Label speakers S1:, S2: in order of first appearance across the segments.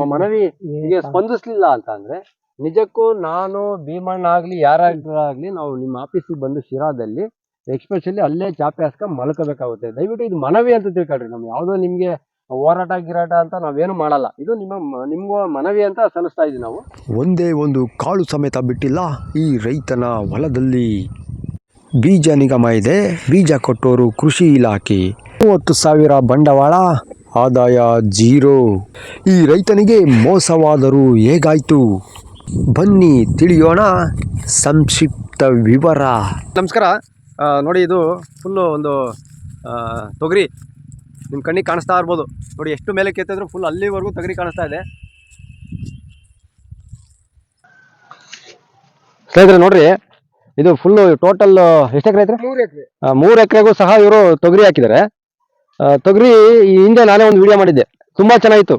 S1: ನಮ್ಮ ಮನವಿ ಸ್ಪಂದಿಸ್ಲಿಲ್ಲ ಅಂತ ಅಂದ್ರೆ ನಿಜಕ್ಕೂ ನಾನು ಭೀಮಣ್ಣ ಆಗ್ಲಿ ಯಾರಾಗ್ಲಿ ನಾವು ನಿಮ್ಮ ಆಫೀಸಿಗೆ ಬಂದು ಶಿರಾದಲ್ಲಿ ಎಕ್ಸ್ಪೆಷಲಿ ಅಲ್ಲೇ ಚಾಪೆ ಹಾಸ್ಕೊಂಡು ಮಲ್ಕೋಬೇಕಾಗುತ್ತೆ. ದಯವಿಟ್ಟು ಇದು ಮನವಿ ಅಂತ ತಿಳ್ಕೊಳ್ರಿ. ನಮ್ಗೆ ಯಾವುದೋ ನಿಮ್ಗೆ ಹೋರಾಟ ಗಿರಾಟ ಅಂತ ನಾವೇನು ಮಾಡಲ್ಲ. ಇದು ನಿಮ್ಮ ಮ- ನಿಮ್ಗೂ ಮನವಿ ಅಂತ ಸಲ್ಲಿಸ್ತಾ ಇದ್ದೀವಿ ನಾವು.
S2: ಒಂದೇ ಒಂದು ಕಾಳು ಸಮೇತ ಬಿಟ್ಟಿಲ್ಲ ಈ ರೈತನ ಹೊಲದಲ್ಲಿ ಬೀಜ ನಿಗಮ ಇದೆ. ಬೀಜ ಕೊಟ್ಟೋರು ಕೃಷಿ ಇಲಾಖೆ. ಮೂವತ್ತು ಸಾವಿರ ಬಂಡವಾಳ ಆದಾಯ ಜೀರೋ. ಈ ರೈತನಿಗೆ ಮೋಸವಾದರೂ ಹೇಗಾಯ್ತು? ಬನ್ನಿ ತಿಳಿಯೋಣ ಸಂಕ್ಷಿಪ್ತ ವಿವರ.
S1: ನಮಸ್ಕಾರ. ನೋಡಿ ಇದು ಫುಲ್ಲು ಒಂದು ತೊಗರಿ ನಿಮ್ಮ ಕಣ್ಣಿಗೆ ಕಾಣಿಸ್ತಾ ಇರ್ಬೋದು. ನೋಡಿ ಎಷ್ಟು ಮೇಲೆ ಕೆತ್ತಿದ್ರು ಫುಲ್ ಅಲ್ಲಿವರೆಗೂ ತೊಗರಿ ಕಾಣಿಸ್ತಾ ಇದೆ. ಸ್ನೇಹಿತರೆ ನೋಡ್ರಿ ಇದು ಫುಲ್ಲು ಟೋಟಲ್ ಎಷ್ಟು ಎಕರೆ ಐತ್ರಿ?
S3: ಮೂರು ಎಕರೆ.
S1: ಮೂರು ಎಕರೆಗೂ ಸಹ ಇವರು ತೊಗರಿ ಹಾಕಿದ್ದಾರೆ. ತೊಗರಿ, ಈ ಹಿಂದೆ ನಾನೇ ಒಂದು ವಿಡಿಯೋ ಮಾಡಿದ್ದೆ. ತುಂಬಾ ಚೆನ್ನಾಗಿತ್ತು.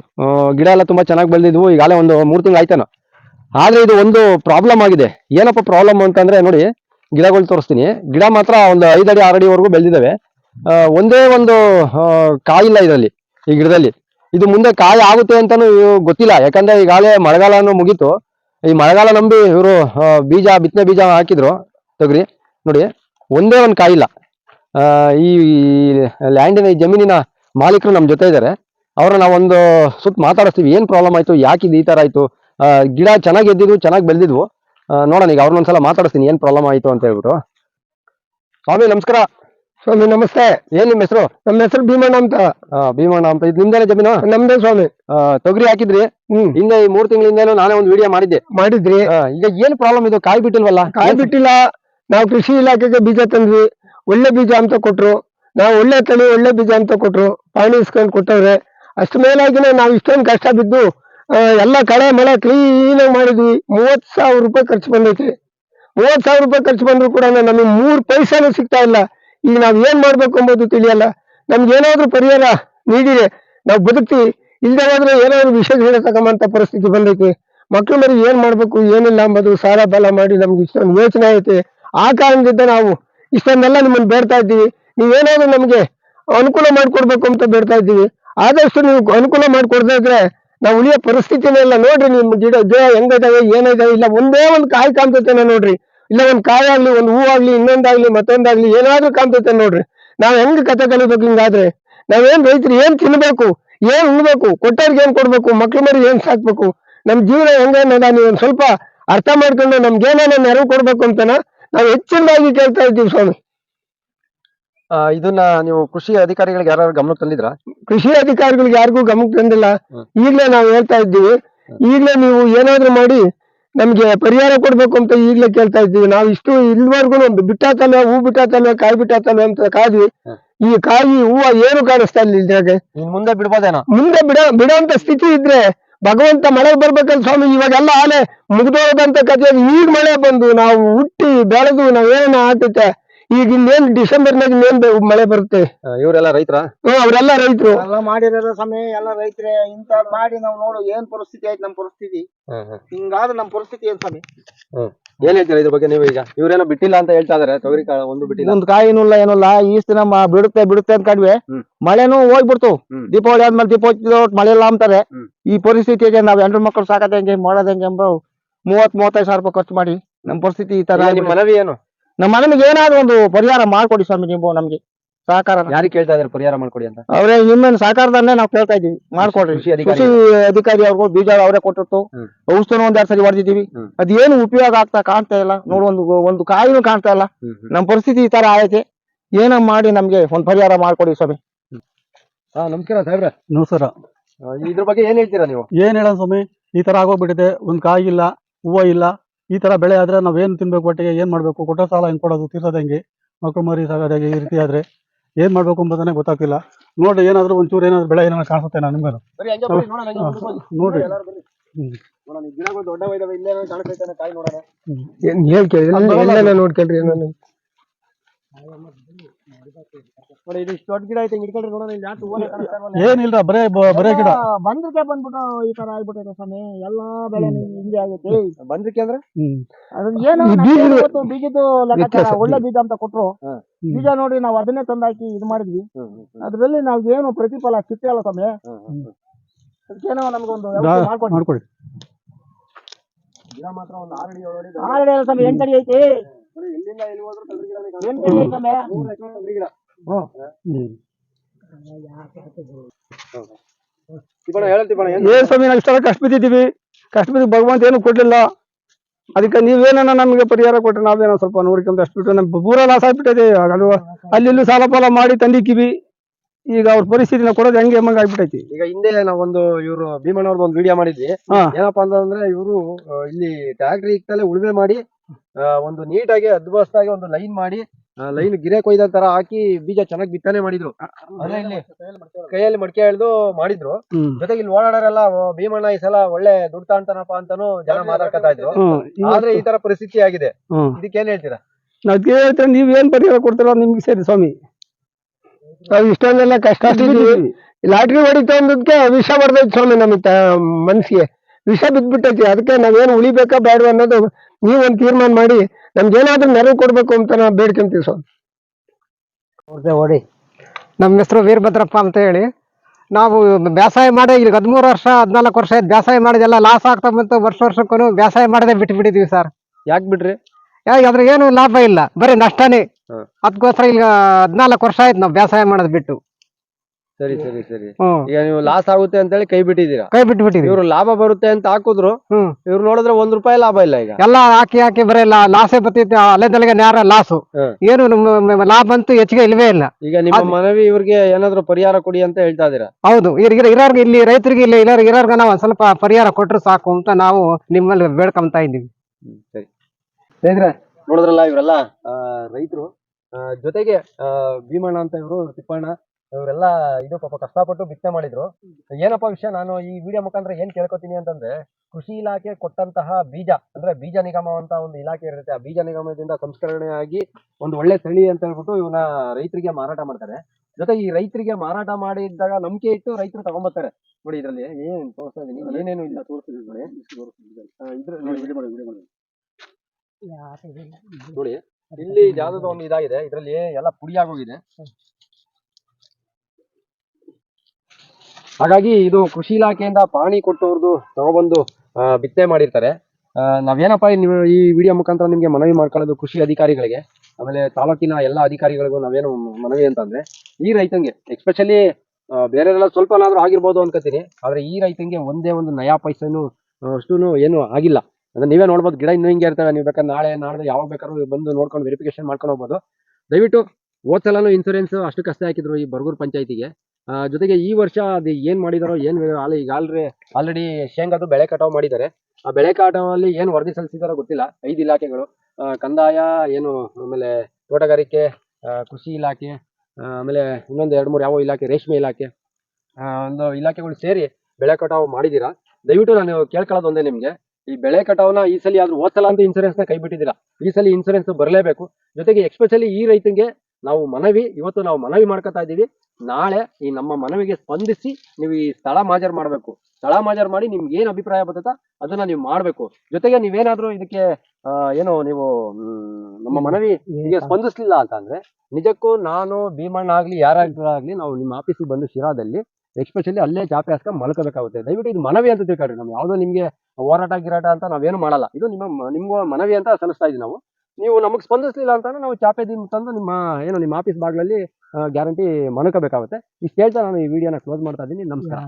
S1: ಗಿಡ ಎಲ್ಲ ತುಂಬಾ ಚೆನ್ನಾಗಿ ಬೆಳೆದಿದ್ವು. ಈಗಾಗಲೇ ಒಂದು ಮೂರು ತಿಂಗಳು ಆಯ್ತಾನು. ಆದ್ರೆ ಇದು ಒಂದು ಪ್ರಾಬ್ಲಮ್ ಆಗಿದೆ. ಏನಪ್ಪ ಪ್ರಾಬ್ಲಮ್ ಅಂತಂದ್ರೆ ನೋಡಿ, ಗಿಡಗಳು ತೋರಿಸ್ತೀನಿ. ಗಿಡ ಮಾತ್ರ ಒಂದು ಐದಡಿ ಆರು ಅಡಿವರೆಗೂ ಬೆಳೆದಿದ್ದಾವೆ. ಒಂದೇ ಒಂದು ಕಾಯಿಲ್ಲ ಇದರಲ್ಲಿ, ಈ ಗಿಡದಲ್ಲಿ. ಇದು ಮುಂದೆ ಕಾಯಿ ಆಗುತ್ತೆ ಅಂತಾನು ಗೊತ್ತಿಲ್ಲ. ಯಾಕಂದ್ರೆ ಈಗಾಗಲೇ ಮಳೆಗಾಲನೂ ಮುಗೀತು. ಈ ಮಳೆಗಾಲ ನಂಬಿ ಇವರು ಬೀಜ, ಬಿತ್ತನೆ ಬೀಜ ಹಾಕಿದ್ರು. ತೊಗರಿ, ನೋಡಿ, ಒಂದೇ ಒಂದು ಕಾಯಿಲ್ಲ. ಈ ಲ್ಯಾಂಡಿನ ಈ ಜಮೀನಿನ ಮಾಲೀಕರು ನಮ್ಮ ಜೊತೆ ಇದ್ದಾರೆ ಅವ್ರನ್ನ ನಾವೊಂದು ಸುತ್ತ ಮಾತಾಡಿಸ್ತೀವಿ. ಏನು ಪ್ರಾಬ್ಲಮ್ ಆಯ್ತು? ಯಾಕೆ ಇದು ಈ ಥರ ಆಯ್ತು? ಗಿಡ ಚೆನ್ನಾಗಿ ಎದ್ದಿದ್ವು ಚೆನ್ನಾಗಿ ಬೆಳೆದಿದ್ವು. ನೋಡೋಣ ಈಗ ಅವ್ರನ್ನೊಂದ್ಸಲ ಮಾತಾಡಿಸ್ತೀನಿ. ಏನು ಪ್ರಾಬ್ಲಮ್ ಆಯ್ತು ಅಂತ ಹೇಳ್ಬಿಟ್ಟು. ಸ್ವಾಮಿ ನಮಸ್ಕಾರ.
S3: ಸ್ವಾಮಿ ನಮಸ್ತೆ.
S1: ಏನ್ ನಿಮ್ಮ ಹೆಸರು?
S3: ನಮ್ಮ ಹೆಸರು ಭೀಮಣ್ಣ ಅಂತ.
S1: ಭೀಮಣ್ಣ ಅಂತ. ಇದು ನಿಮ್ದೇನೆ ಜಮೀನು?
S3: ನಮ್ದೇ ಸ್ವಾಮಿ.
S1: ತೊಗರಿ ಹಾಕಿದ್ರಿ?
S3: ಹ್ಮ್.
S1: ಹಿಂದೆ ಈ ಮೂರ್ ತಿಂಗಳಿಂದ ನಾನೇ ಒಂದು ವಿಡಿಯೋ ಮಾಡಿದ್ದೆ.
S3: ಮಾಡಿದ್ರಿ.
S1: ಈಗ ಏನ್ ಪ್ರಾಬ್ಲಮ್ ಇದು? ಕಾಯಿ ಬಿಟ್ಟಿಲ್ವಲ್ಲ?
S3: ಕಾಯಿ ಬಿಟ್ಟಿಲ್ಲ. ನಾವು ಕೃಷಿ ಇಲಾಖೆಗೆ ಬೀಜ ತಂದ್ವಿ. ಒಳ್ಳೆ ಬೀಜ ಅಂತ ಕೊಟ್ರು, ನಾವು ಒಳ್ಳೆ ತಳಿ, ಒಳ್ಳೆ ಬೀಜ ಅಂತ ಕೊಟ್ರು ಪಾಣಿ ಇಸ್ಕೊಂಡು ಕೊಟ್ಟವ್ರೆ, ಅಷ್ಟು ಮೇಲಾಗಿನೇ ನಾವು ಇಷ್ಟೊಂದು ಕಷ್ಟ ಬಿದ್ದು ಎಲ್ಲ ಕಳೆ ಮಳೆ ಕ್ಲೀನಾಗಿ ಮಾಡಿದ್ವಿ. ಮೂವತ್ ಸಾವಿರ ರೂಪಾಯಿ ಖರ್ಚು ಬಂದೈತಿ. ಮೂವತ್ ಸಾವಿರ ರೂಪಾಯಿ ಖರ್ಚು ಬಂದರೂ ಕೂಡ ನಮಗೆ ಮೂರು ಪೈಸಾನು ಸಿಗ್ತಾ ಇಲ್ಲ. ಈಗ ನಾವು ಏನು ಮಾಡ್ಬೇಕು ಅಂಬೋದು ತಿಳಿಯಲ್ಲ. ನಮ್ಗೆ ಏನಾದರೂ ಪರಿಹಾರ ನೀಡಿದೆ ನಾವು ಬದುಕ್ತೀವಿ ಇಲ್ದೇ ಹೋದ್ರೆ ಏನಾದ್ರು ವಿಷ ಗಿಡ ಪರಿಸ್ಥಿತಿ ಬಂದೈತಿ. ಮಕ್ಕಳು ಮರಿ ಏನ್ ಮಾಡಬೇಕು, ಏನಿಲ್ಲ ಅಂಬೋದು ಸಾಲ ಬಲ ಮಾಡಿ ನಮ್ಗೆ ಇಷ್ಟೊಂದು ಯೋಚನೆ ಐತಿ ಆ ಕಾರಣದಿಂದ ನಾವು ಇಷ್ಟೊಂದೆಲ್ಲ ನಿಮ್ಮನ್ನು ಬೇಡ್ತಾ ಇದ್ದೀವಿ. ನೀವೇನಾದ್ರೂ ನಮಗೆ ಅನುಕೂಲ ಮಾಡ್ಕೊಡ್ಬೇಕು ಅಂತ ಬೇಡ್ತಾ ಇದ್ದೀವಿ. ಆದಷ್ಟು ನೀವು ಅನುಕೂಲ ಮಾಡಿಕೊಡ್ದೇ ಇದ್ರೆ ನಾವು ಉಳಿಯೋ ಪರಿಸ್ಥಿತಿನೇ ಇಲ್ಲ. ನೋಡ್ರಿ ನಿಮ್ಮ ಗಿಡ ಗಿಡ ಹೆಂಗಿದಾವೆ ಏನಿದಾವೆ ಇಲ್ಲ ಒಂದೇ ಒಂದು ಕಾಯಿ ಕಾಣ್ತೈತೆ ನೋಡ್ರಿ. ಇಲ್ಲ ಒಂದು ಕಾಯಿ ಆಗ್ಲಿ, ಒಂದ್ ಹೂವಾಗ್ಲಿ ಇನ್ನೊಂದಾಗ್ಲಿ ಮತ್ತೊಂದಾಗ್ಲಿ ಏನಾದ್ರೂ ಕಾಣ್ತೈತೆ ನೋಡ್ರಿ. ನಾವ್ ಹೆಂಗ್ ಕತೆ ಕಲಿಬೇಕು ಹಿಂಗಾದ್ರೆ? ನಾವೇನ್ ರೈತರು ಏನ್ ತಿನ್ಬೇಕು, ಏನ್ ಉಣ್ಬೇಕು, ಕೊಟ್ಟವ್ರಿಗೆ ಏನ್ ಕೊಡ್ಬೇಕು, ಮಕ್ಳ ಮರಿ ಏನ್ ಸಾಕ್ಬೇಕು? ನಮ್ ಜೀವನ ಹೆಂಗ ನೀವು ಸ್ವಲ್ಪ ಅರ್ಥ ಮಾಡ್ಕೊಂಡು ನಮ್ಗೆ ಏನೇನೋ ನೆರವು ಕೊಡ್ಬೇಕು ಅಂತನ? ನಾವು ಹೆಚ್ಚಿನದಾಗಿ ಕೇಳ್ತಾ ಇದ್ದೀವಿ ಸ್ವಾಮಿ.
S1: ಆ, ಇದನ್ನ ನೀವು ಕೃಷಿ ಅಧಿಕಾರಿಗಳಿಗೆ ಯಾರು ಗಮನಕ್ಕೆ ತಂದಿದ್ರಾ?
S3: ಕೃಷಿ ಅಧಿಕಾರಿಗಳಿಗೆ ಯಾರಿಗೂ ಗಮನಕ್ಕೆ ತಂದಿಲ್ಲ.
S1: ಈಗಲೇ
S3: ಈಗ್ಲೇ ನಾವು ಹೇಳ್ತಾ ಇದ್ದೀವಿ. ಈಗ್ಲೇ ನೀವು ಏನಾದ್ರೂ ಮಾಡಿ ನಮ್ಗೆ ಪರಿಹಾರ ಕೊಡ್ಬೇಕು ಅಂತ ಈಗ್ಲೇ ಕೇಳ್ತಾ ಇದ್ದೀವಿ. ನಾವು ಇಷ್ಟು ಇಲ್ಲಿವರೆಗೂ ಬಿಟ್ಟಾತಲ್ವ ಹೂ ಬಿಟ್ಟಾತಲ್ವ ಕಾಯಿ ಬಿಟ್ಟಾತಲ್ವ ಅಂತ ಕಾದ್ವಿ.
S1: ಹ್ಮ್.
S3: ಈ ಕಾಯಿ ಹೂವ ಏನು ಕಾಣಿಸ್ತಾ ಇಲ್ಲ ಇದ್ರಾಗೆ?
S1: ಇನ್ ಮುಂದೆ ಬಿಡ್ಬೋದೇನೋ?
S3: ಮುಂದೆ ಬಿಡ ಬಿಡೋಂತ ಸ್ಥಿತಿ ಇದ್ರೆ ಭಗವಂತ ಮಳೆ ಬರ್ಬೇಕಲ್ಲ ಸ್ವಾಮಿ ಇವಾಗೆಲ್ಲ ಆಲೆ ಮುಗ್ದೋದಂತ ಕಥೆ ಈಗ ಮಳೆ ಬಂದು ನಾವು ಹುಟ್ಟಿ ಬೆಳೆದು ನಾವೇನ ಆಗುತ್ತೆ ಈಗ ಇನ್ನೇನ್ ಡಿಸೆಂಬರ್ನಾಗ ಇನ್ನೇನ್ ಬೆ- ಮಳೆ ಬರುತ್ತೆ?
S1: ಇವರೆಲ್ಲ ರೈತರ?
S3: ಹ್ಮ್, ಅವರೆಲ್ಲ ರೈತರು.
S4: ಎಲ್ಲ ಮಾಡಿರೋ ಸಮಯ ಎಲ್ಲ ರೈತರೇ ಇಂತ ಮಾಡಿ ನಾವು ನೋಡು ಏನ್ ಪರಿಸ್ಥಿತಿ ಆಯ್ತು ನಮ್ ಪರಿಸ್ಥಿತಿ? ಹಿಂಗಾದ್ರೆ ನಮ್ ಪರಿಸ್ಥಿತಿ ಏನ್ ಸ್ವಾಮಿ?
S1: ಏನ್ ಹೇಳ್ತೀರಾ ಇದ್ರ ಬಗ್ಗೆ ನೀವು ಈಗ? ಇವರೇನೋ ಬಿಟ್ಟಿಲ್ಲ ಅಂತ ಹೇಳ್ತಾ ಇದಾರೆ ತೊಗರಿ ಕಾಳು ಒಂದು ಬಿಟ್ಟಿಲ್ಲ.
S4: ಒಂದ್ ಕಾಯಿನೂ ಇಲ್ಲ ಏನೂ ಇಲ್ಲ. ಈ ದಿನ ಮ- ಬಿಡುತ್ತೆ ಬಿಡುತ್ತೆ ಅಂತ ಕಂಡ್ವಿ
S1: ಹ್ಮ್.
S4: ಮಳೆನೂ ಹೋಗ್ಬಿಡ್ತು.
S1: ಹ್ಮ್.
S4: ದೀಪಾವಳಿ ಆದ್ಮೇಲೆ ದೀಪಾವಳಿ ಮಳೆ ಇಲ್ಲ ಅಂತಾರೆ.
S1: ಹ್ಮ್.
S4: ಈ ಪರಿಸ್ಥಿತಿಗೆ ನಾವ್ ಹೆಣ್ಣು ಮಕ್ಕಳು ಸಾಕದ ಹೆಂಗೆ? ಮಾಡೋದ್ ಹೆಂಗೆ ಎಂಬ ಮೂವತ್ ಮೂವತ್ತೈದು ಸಾವಿರ ರೂಪಾಯಿ ಖರ್ಚು ಮಾಡಿ. ನಮ್ ಪರಿಸ್ಥಿತಿ ಈ ತರ
S1: ಈಗ ನಿಮ್ ಮನವಿ ಏನು?
S4: ನಮ್ಮ ಮನೆಗೆ ಏನಾದ್ರು ಒಂದು ಪರಿಹಾರ ಮಾಡ್ಕೊಡಿ ಸ್ವಾಮಿ ನೀವು ನಮ್ಗೆ ಸಹಕಾರ.
S1: ಯಾರಿಗೆ ಕೇಳ್ತಾ ಇದಾರೆ ಪರಿಹಾರ ಮಾಡ್ಕೊಡಿ ಅಂತ?
S4: ಅವ್ರೆ ನಿಮ್ಮನ್ನ ಸಹಕಾರದನ್ನೇ ನಾವು ಕೇಳ್ತಾ ಇದೀವಿ ಮಾಡ್ಕೊಡ್ರಿ.
S1: ಕೃಷಿ ಅಧಿಕಾರಿ
S4: ಕೃಷಿ ಅಧಿಕಾರಿ ಅವ್ರಿಗೂ ಬೀಜ ಅವರೇ ಕೊಟ್ಟಿತ್ತು.
S1: ಹ್ಮ್.
S4: ಔಷಧನ ಒಂದ್ ಎರಡ್ ಸರಿ ಹೊಡೆದಿದ್ದೀವಿ.
S1: ಹ್ಮ್.
S4: ಅದೇನು ಉಪಯೋಗ ಆಗ್ತಾ ಕಾಣ್ತಾ ಇಲ್ಲ. ನೋಡು ಒಂದು ಒಂದು ಕಾಯಿನೂ ಕಾಣ್ತಾ ಇಲ್ಲ. ನಮ್ ಪರಿಸ್ಥಿತಿ ಈ ತರ ಆಯ್ತೆ. ಏನ ಮಾಡಿ ನಮ್ಗೆ ಒಂದ್ ಪರಿಹಾರ ಮಾಡ್ಕೊಡಿ ಸ್ವಾಮಿ.
S1: ಹಾ ನಮಸ್ಕಾರ ಸಾಹೇಬ್ರೆ.
S5: ನಮಸ್ಕಾರ.
S1: ಆ, ಇದ್ರ ಬಗ್ಗೆ ಏನ್ ಹೇಳ್ತೀರಾ ನೀವು?
S5: ಏನ್ ಹೇಳೋಣ ಸ್ವಾಮಿ? ಈ ತರ ಆಗೋಗ್ಬಿಟ್ಟಿದೆ. ಒಂದ್ ಕಾಯಿ ಇಲ್ಲ ಹೂವ ಇಲ್ಲ ಈ ತರ ಬೆಳೆ ಆದ್ರೆ ನಾವ್ ಏನ್ ತಿನ್ಬೇಕು ಒಟ್ಟಿಗೆ ಏನ್ ಮಾಡ್ಬೇಕು? ಕೊಟ್ಟ ಸಾಲ ಹೆಂಗ್ ಕೊಡೋದು? ತೀರ್ಸೋದ್ ಹೆಂಗೆ ಮಕ್ಳು ಮರಿ ಸಾಗೋದ್ ಹೆಂಗೆ ಈ ರೀತಿ ಆದ್ರೆ ಏನ್ ಮಾಡ್ಬೇಕು ಅಂತಾನೆ ಗೊತ್ತಾಗ್ತಿಲ್ಲ. ನೋಡ್ರಿ ಏನಾದ್ರು ಒಂಚೂರು ಏನಾದ್ರು ಬೆಳೆ ಏನಾದ್ರು ಕಾಣಿಸುತ್ತೆ ನಾನು ನಿಮ್ಗೆ ನೋಡ್ರಿ. ಹ್ಮ್.
S4: ಗಿಡಗಳು ದೊಡ್ಡವಿದಾವೆ ಕಾಯಿ ನೋಡೋಣ.
S3: ಏನ್ ಹೇಳ್ಕೇಳಿ ನೋಡ್ಕೇಳ್ರಿ
S4: ನೋಡಿ ಇದು ಇಷ್ಟು ದೊಡ್ಡ ಗಿಡ ಐತೆ ಹಿಂಗ್ ಹಿಡ್ಕೊಳ್ರಿ ನೋಡೋಣ ಇಲ್ಲಿ ಯಾಕೆ ಹೂವನೇ ಕಾಣಿಸ್ತಾ ಇಲ್ವಲ್ಲ?
S5: ಏನಿಲ್ಲ ಬರೇ ಬ- ಬರೇ ಗಿಡ.
S4: ಎಲ್ಲ ಬಂದ್ರಕ್ಕೆ ಬಂದ್ಬಿಟ್ಟು ಈ ತರ ಆಗ್ಬಿಟ್ಟೈತೆ ಸ್ವಾಮಿ. ಎಲ್ಲಾ ಬೆಳೆ ಹಿಂಗೆ ಆಗೈತೆ
S1: ಬಂದ್ರಿಕೆ ಅಂದ್ರೆ?
S4: ಅದನ್ನ ಏನು
S3: ಈ
S4: ನಮ್ಗೆ
S3: ಬೀಜದ-
S4: ಇವತ್ತು ಬೀಜದ್ದು ಲೆಕ್ಕಾಚಾರ
S3: ವ್ಯತ್ಯಾಸ.
S4: ಒಳ್ಳೆ ಬೀಜ ಅಂತ ಕೊಟ್ರು.
S1: ಹಾ.
S4: ಬೀಜ ನೋಡಿ ನಾವು ಅದನ್ನೇ ತಂದಾಕಿ ಇದು ಮಾಡಿದ್ವಿ. ಅದ್ರಲ್ಲಿ ನಾವ್ ಏನು ಪ್ರತಿಫಲ ಸಿಕ್ತಲ್ಲ ಸಮಯ ಸ್ವಾಮಿ ಅದಕ್ಕೇನೋ ನಮ್ಗೊಂದು ವ್ಯವಸ್ಥೆ ಮಾಡ್ಕೊಡಿ.
S5: ಮಾಡ್ಕೊಡಿ.
S1: ಗಿಡ ಮಾತ್ರ ಒಂದು ಆರಡಿ ಅಡಿ ಏಳು ಅಡಿ
S4: ಆರು ಅಡಿ ಅಲ್ಲ ಸ್ವಾಮಿ ಎಂಟು ಅಡಿ ಐತಿ.
S1: ಎಲ್ಲಿಂದ ಎಲ್ಲಿ ಹೋದ್ರೂ ತೊಗರಿ ಗಿಡನೇ ಕಾಣುತ್ತೆ.
S4: ಎಂಟು ಅಡಿ ಐತಿ ಸ್ವಾಮಿ.
S1: ಎಕರೆ ತೊಗರಿ ಗಿಡ
S5: ಹ್ಮ್.
S1: ತಿಪ್ಪಣ್ಣ ಹೇಳು ತಿಪ್ಪಣ್ಣ ಏನ್
S3: ಏನ್ ಸ್ವಾಮಿ ನಾವು ಇಷ್ಟೆಲ್ಲ ಕಷ್ಟ ಬಿದ್ದಿದ್ದೀವಿ. ಕಷ್ಟ ಬಿದ್ದು ಭಗವಂತ ಏನು ಕೊಡ್ಲಿಲ್ಲ. ಅದಕ್ಕೆ ನೀವೇನ ನಮಗೆ ಪರಿಹಾರ ಕೊಟ್ರೆ ನಾವೇನೋ ಸ್ವಲ್ಪ ನೋಡ್ಕೊಂಡ್ ಅಷ್ಟು ಬಿಟ್ಟು ನಮ್ಮ ಪೂರ ಲಾಸ್ ಆಗ್ಬಿಟ್ಟಿದೆ ಅಲ್ಲಿಲ್ಲೂ ಅಲ್ಲಿ ಇಲ್ಲಿ ಸಾಲ ಪಾಲ ಮಾಡಿ ತಂದಿಕ್ಕಿವಿ. ಈಗ ಅವ್ರ ಪರಿಸ್ಥಿತಿನ ಕೊಡೋದು ಹೆಂಗೆ ಹೆಂಗೆ ಆಗ್ಬಿಟ್ಟೈತಿ.
S1: ಈಗ ಹಿಂದೆ ನಾವೊಂದು ಇವರು ಭೀಮಣ್ಣವ್ರದ್ದು ಒಂದು ವಿಡಿಯೋ ಮಾಡಿದ್ವಿ.
S3: ಹಾ.
S1: ಏನಪ್ಪಾ ಅಂತಂದ್ರೆ ಇವರು ಇಲ್ಲಿ ಟ್ಯಾಕ್ಟ್ರಿ ಇಕ್ತಲ್ಲೇ ಉಳುಮೆ ಮಾಡಿ ಒಂದು ನೀಟಾಗಿ ಅದ್ಭುತವಾಗಿ ಒಂದು ಲೈನ್ ಮಾಡಿ ಲೈನ್ ಗಿರೆ ಕೊಯ್ದ ತರ ಹಾಕಿ ಬೀಜ ಚೆನ್ನಾಗಿ ಬಿತ್ತನೆ ಮಾಡಿದ್ರು. ಇಲ್ಲಿ ಕೈಯಲ್ಲಿ ಮಡಿಕೆ ಎಳ್ದು ಮಾಡಿದ್ರು. ಜೊತೆಗೆ ಇಲ್ಲಿ ಓಡಾಡೋರೆಲ್ಲ ಭೀಮಣ್ಣ ಈ ಸಲ ಒಳ್ಳೆ ದುಡ್ಡು ತಾಣ್ತಾನಪ್ಪ ಅಂತಾನು ಜನ ಮಾತಾಡ್ಕೊತಾ ಇದ್ರು. ಆದ್ರೆ ಈ ತರ ಪರಿಸ್ಥಿತಿ ಆಗಿದೆ. ಇದಕ್ಕೆ ಏನ್ ಹೇಳ್ತೀರಾ?
S3: ಅದಕ್ಕೆ ಹೇಳ್ತಾರೆ ನೀವ್ ಏನ್ ಪರಿಹಾರ ಕೊಡ್ತೀರ ನಿಮ್ಗೆ ಸರಿ ಸ್ವಾಮಿ? ನಾವು ಇಷ್ಟೊಂದೆಲ್ಲ ಕಷ್ಟ ಲಾಟ್ರಿ ಹೊಡಿತಾ ಅಂದಕ್ಕೆ ವಿಷ ಬರ್ದೈತ್ ಸ್ವಾಮಿ ನಮಗೆ ಮನ್ಸಿಗೆ ವಿಷ ಬಿದ್ದ್ಬಿಟ್ಟೈತಿ ಅದಕ್ಕೆ ನಾವೇನು ಉಳಿಬೇಕಾ ಬೇಡ ಅನ್ನೋದು ನೀವೊಂದು ಒಂದು ತೀರ್ಮಾನ ಮಾಡಿ ನಮ್ಗೇನಾದ್ರೂ ನೆರವು ಕೊಡ್ಬೇಕು ಅಂತ ನಾವು ಬೇಡ್ಕೊಂತೀವಿ ಸ್ವಾಮಿ.
S6: ಓಡಿ. ನಮ್ಮ ಹೆಸರು ವೀರಭದ್ರಪ್ಪ ಅಂತ ಹೇಳಿ. ನಾವು ಬೇಸಾಯ ಮಾಡಿ ಈಗ ಹದಿಮೂರು ವರ್ಷ ಹದಿನಾಲ್ಕು ವರ್ಷ ಆಯ್ತು ಬೇಸಾಯ ಮಾಡಿದೆಲ್ಲ ಲಾಸ್ ಆಗ್ತಾ ಬಂತು. ವರ್ಷ ವರ್ಷಕ್ಕೂ ಬೇಸಾಯ ಮಾಡದೆ ಬಿಟ್ಟು ಬಿಟ್ಟಿದೀವಿ ಸರ್
S1: ಯಾಕೆ ಬಿಡ್ರಿ ಯಾಕೆ
S6: ಅದ್ರ ಏನು ಲಾಭ ಇಲ್ಲ. ಬರೀ ನಷ್ಟನೇ. ಅದಕ್ಕೋಸ್ಕರ ಈಗ ಹದಿನಾಲ್ಕು ವರ್ಷ ಆಯ್ತು ನಾವು ಬೇಸಾಯ ಮಾಡೋದು ಬಿಟ್ಟು.
S1: ಸರಿ ಸರಿ ಸರಿ.
S6: ಹ್ಮ್
S1: ಈಗ ನೀವು ಲಾಸ್ ಆಗುತ್ತೆ ಅಂತ ಹೇಳಿ ಕೈ ಬಿಟ್ಟಿದ್ದೀರಾ?
S6: ಕೈ ಬಿಟ್ಟು ಬಿಟ್ಟಿದ್ದೀರಾ
S1: ಇವ್ರು ಲಾಭ ಬರುತ್ತೆ ಅಂತ ಹಾಕಿದ್ರು
S6: ಹ್ಮ್
S1: ಇವ್ರು ನೋಡಿದ್ರೆ ಒಂದ್ ರೂಪಾಯಿ ಲಾಭ ಇಲ್ಲ ಈಗ.
S6: ಎಲ್ಲ ಹಾಕಿ ಹಾಕಿ ಬರೇ ಲಾ- ಲಾಸೇ ಬರ್ತೈತೆ ತಲೆಗೆ ನೇರ ಲಾಸು. ಏನು ನಮ್ಮ ಲಾಭ ಅಂತೂ ಹೆಚ್ಚಿಗೆ ಇಲ್ವೇ ಇಲ್ಲ.
S1: ಈಗ ನಿಮ್ಮ ಮನವಿ ಇವ್ರಿಗೆ ಏನಾದ್ರು ಪರಿಹಾರ ಕೊಡಿ ಅಂತ ಹೇಳ್ತಾ ಇದೀರಾ
S6: ಹೌದು. ಇರ್- ಇರೋರ್ಗೆ ಇಲ್ಲಿ ರೈತರಿಗೆ ಇಲ್ಲ ಇರೋರ್ಗೆ ಇರೋರ್ಗೆ ನಾವು ಒಂದ್ ಸ್ವಲ್ಪ ಪರಿಹಾರ ಕೊಟ್ರೆ ಸಾಕು ಅಂತ ನಾವು ನಿಮ್ಮಲ್ಲಿ ಬೇಡ್ಕೊಂತಾ ಇದ್ದೀವಿ.
S1: ಸರಿ. ಸ್ನೇಹಿತರೆ ನೋಡಿದ್ರಲ್ಲ ಇವರೆಲ್ಲ ರೈತರು ಜೊತೆಗೆ ಆ, ಭೀಮಣ್ಣ ಅಂತ ಇವರು ತಿಪ್ಪಣ್ಣ. ಇವರೆಲ್ಲ ಇದು ಪಾಪ ಕಷ್ಟಪಟ್ಟು ಬಿತ್ತನೆ ಮಾಡಿದ್ರು. ಏನಪ್ಪಾ ವಿಷಯ ನಾನು ಈ ವಿಡಿಯೋ ಮುಖಾಂತರ ಏನ್ ಕೇಳ್ಕೊತೀನಿ ಅಂತಂದ್ರೆ ಕೃಷಿ ಇಲಾಖೆ ಕೊಟ್ಟಂತಹ ಬೀಜ ಅಂದ್ರೆ ಬೀಜ ನಿಗಮ ಅಂತ ಒಂದು ಇಲಾಖೆ ಇರುತ್ತೆ. ಆ ಬೀಜ ನಿಗಮದಿಂದ ಸಂಸ್ಕರಣೆ ಆಗಿ ಒಂದು ಒಳ್ಳೆ ತಳಿ ಅಂತ ಹೇಳ್ಬಿಟ್ಟು ಇವನ್ನ ರೈತರಿಗೆ ಮಾರಾಟ ಮಾಡ್ತಾರೆ. ಜೊತೆ ಈ ರೈತರಿಗೆ ಮಾರಾಟ ಮಾಡಿದ್ದಾಗ ನಂಬಿಕೆ ಇಟ್ಟು ರೈತರು ತಗೊಂಬರ್ತಾರೆ ನೋಡಿ ಇದ್ರಲ್ಲಿ ಏನ್ ತೋರಿಸ್ತಾ ಇದೀನಿ. ಏನೇನು ಇಲ್ಲ. ತೋರಿಸ್ತಿದ್ದೀನಿ ನೋಡಿ. ನೋಡಿ ಇಲ್ಲಿ ಯಾವ್ದೋ ಒಂದು ಇದಾಗಿದೆ. ಇದ್ರಲ್ಲಿ ಎಲ್ಲ ಪುಡಿ ಆಗೋಗಿದೆ. ಹಾಗಾಗಿ ಇದು ಕೃಷಿ ಇಲಾಖೆಯಿಂದ ಪಾಣಿ ಕೊಟ್ಟವ್ರದ್ದು ತಗೊಬಂದು ಬಿತ್ತನೆ ಮಾಡಿರ್ತಾರೆ. ನಾವೇನಪ್ಪ ನೀವು ಈ ವಿಡಿಯೋ ಮುಖಾಂತರ ನಿಮಗೆ ಮನವಿ ಮಾಡ್ಕೊಳ್ಳೋದು ಕೃಷಿ ಅಧಿಕಾರಿಗಳಿಗೆ, ಆಮೇಲೆ ತಾಲೂಕಿನ ಎಲ್ಲ ಅಧಿಕಾರಿಗಳಿಗೂ ನಾವೇನು ಮನವಿ ಅಂತಂದ್ರೆ, ಈ ರೈತಂಗೆ ಎಸ್ಪೆಷಲಿ ಬೇರೆಲ್ಲ ಸ್ವಲ್ಪನಾದ್ರೂ ಆಗಿರ್ಬೋದು ಅನ್ಕೋತೀನಿ, ಆದರೆ ಈ ರೈತಂಗೆ ಒಂದೇ ಒಂದು ನಯಾ ಪೈಸೆನು ಅಷ್ಟು ಏನು ಆಗಿಲ್ಲ. ಅಂದ್ರೆ ನೀವೇ ನೋಡ್ಬೋದು, ಗಿಡ ಇನ್ನೂ ಹಿಂಗೆ ಇರ್ತವೆ, ನೀವು ಬೇಕಾದ್ರೆ ನಾಳೆ, ನಾಡ್ದು ಯಾವಾಗ ಬೇಕಾದ್ರೂ ಬಂದು ನೋಡ್ಕೊಂಡು ವೆರಿಫಿಕೇಶನ್ ಮಾಡ್ಕೊಂಡು ಹೋಗ್ಬೋದು. ದಯವಿಟ್ಟು ಹೋದ್ಸಲೂ ಇನ್ಸೂರೆನ್ಸ್ ಅಷ್ಟು ಕಷ್ಟ ಹಾಕಿದ್ರು ಈ ಬರ್ಗೂರು ಪಂಚಾಯತಿಗೆ. ಜೊತೆಗೆ ಈ ವರ್ಷ ಅದು ಏನ್ ಮಾಡಿದಾರೋ ಏನ್ ಈಗ ಆಲ್ರೆಡಿ ಆಲ್ರೆಡಿ ಶೇಂಗಾದು ಬೆಳೆ ಕಟಾವು ಮಾಡಿದ್ದಾರೆ ಆ ಬೆಳೆ ಕಟಾವಲ್ಲಿ ಏನು ವರದಿ ಸಲ್ಲಿಸಿದಾರೋ ಗೊತ್ತಿಲ್ಲ. ಐದು ಇಲಾಖೆಗಳು. ಕಂದಾಯ, ಏನು, ಆಮೇಲೆ ತೋಟಗಾರಿಕೆ ಕೃಷಿ ಇಲಾಖೆ ಆಮೇಲೆ ಇನ್ನೊಂದು ಎರಡು ಮೂರು ಯಾವ ಇಲಾಖೆ, ರೇಷ್ಮೆ ಇಲಾಖೆ ಒಂದು ಇಲಾಖೆಗಳು ಸೇರಿ ಬೆಳೆ ಕಟಾವು ಮಾಡಿದ್ದೀರಾ ದಯವಿಟ್ಟು ನಾನು ಕೇಳ್ಕೊಳ್ಳೋದು ಒಂದೇ ನಿಮ್ಗೆ. ಈ ಬೆಳೆ ಕಟಾವನ ಈ ಸಲ ಆದ್ರೂ ಹೋದ್ ಅಂತ ಅಂತೂ ಇನ್ಸೂರೆನ್ಸ್ನ ಕೈ ಬಿಟ್ಟಿದ್ದೀರಾ? ಈ ಸಲ ಇನ್ಸೂರೆನ್ಸ್ ಬರಲೇಬೇಕು. ಜೊತೆಗೆ ಎಕ್ಸ್ಪೆಷಲಿ ಈ ರೈತಂಗೆ ನಾವು ಮನವಿ, ಇವತ್ತು ನಾವು ಮನವಿ ಮಾಡ್ಕೊತಾ ಇದ್ದೀವಿ. ನಾಳೆ ಈ ನಮ್ಮ ಮನವಿಗೆ ಸ್ಪಂದಿಸಿ ನೀವು ಈ ಸ್ಥಳ ಮಾಜರ್ ಮಾಡಬೇಕು. ಸ್ಥಳ ಮಾಜರ್ ಮಾಡಿ ನಿಮ್ಗೆ ಏನ್ ಅಭಿಪ್ರಾಯ ಬರ್ತದ ಅದನ್ನ ನೀವು ಮಾಡ್ಬೇಕು. ಜೊತೆಗೆ ನೀವೇನಾದ್ರೂ ಇದಕ್ಕೆ ಏನು ನೀವು ನಮ್ಮ ಮನವಿ ಸ್ಪಂದಿಸ್ಲಿಲ್ಲ ಅಂತ ಅಂದ್ರೆ ನಿಜಕ್ಕೂ ನಾನು ಭೀಮಣ್ಣ ಆಗ್ಲಿ ಯಾರಾಗ್ಲಿ ನಾವು ನಿಮ್ಮ ಆಫೀಸಿಗೆ ಬಂದು ಶಿರಾದಲ್ಲಿ ಎಕ್ಸ್ಪೆಷಲಿ ಅಲ್ಲೇ ಚಾಪೆ ಹಾಸ್ಕೊಂಡು ಮಲ್ಕೋಬೇಕಾಗುತ್ತೆ. ದಯವಿಟ್ಟು ಇದು ಮನವಿ ಅಂತ ತಿಳ್ಕೊಳ್ರಿ. ನಾವು ಯಾವುದೋ ನಿಮ್ಗೆ ಹೋರಾಟ ಗಿರಾಟ ಅಂತ ನಾವೇನು ಮಾಡಲ್ಲ. ಇದು ನಿಮ್ಮ ನಿಮ್ಗೂ ಮನವಿ ಅಂತ ಸಲ್ಲಿಸ್ತಾ ಇದ್ದೀವಿ ನಾವು. ನೀವು ನಮಗೆ ಸ್ಪಂದಿಸ್ಲಿಲ್ಲ ಅಂತ ನಾವು ಚಾಪೆ ದಿನ ತಂದು ನಿಮ್ಮ, ಏನು ನಿಮ್ಮ ಆಫೀಸ್ ಬಾಗಿಲಲ್ಲಿ ಗ್ಯಾರಂಟಿ ಮನಕಬೇಕಾಗುತ್ತೆ. ಇಷ್ಟು ಹೇಳ್ತಾ ನಾನು ಈ ವಿಡಿಯೋನ ಕ್ಲೋಸ್ ಮಾಡ್ತಾ ಇದ್ದೀನಿ. ನಮಸ್ಕಾರ.